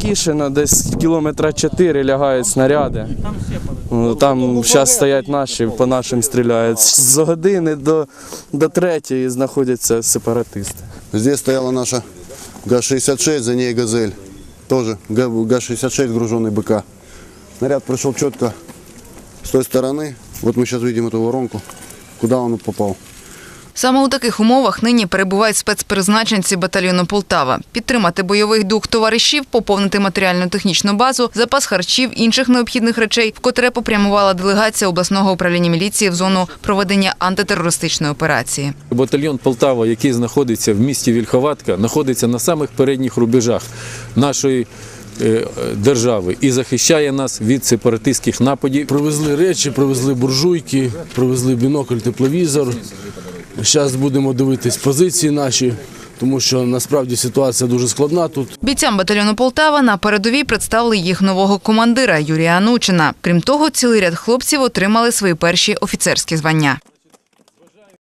Кішина десь кілометра 4 лягають снаряди. Ну, Там зараз стоять наші, по нашим стріляють. З години до, до третьої знаходяться сепаратисти. Здесь стояла наша ГАЗ-66, за ней «Газель». Тоже Га- ГАЗ-66, груженный БК. Снаряд пришел четко с той стороны. Вот мы сейчас видим эту воронку, куда он попал. Саме у таких умовах нині перебувають спецпризначенці батальйону Полтава. Підтримати бойовий дух товаришів, поповнити матеріально-технічну базу, запас харчів, інших необхідних речей, вкотре попрямувала делегація обласного управління міліції в зону проведення антитерористичної операції. Батальйон Полтава, який знаходиться в місті Вільховатка, знаходиться на самих передніх рубежах нашої е, держави і захищає нас від сепаратистських нападів. Привезли речі, привезли буржуйки, привезли бінокль, тепловізор. Зараз будемо дивитись позиції наші, тому що насправді ситуація дуже складна тут. Бійцям батальйону Полтава на передовій представили їх нового командира Юрія Анучина. Крім того, цілий ряд хлопців отримали свої перші офіцерські звання.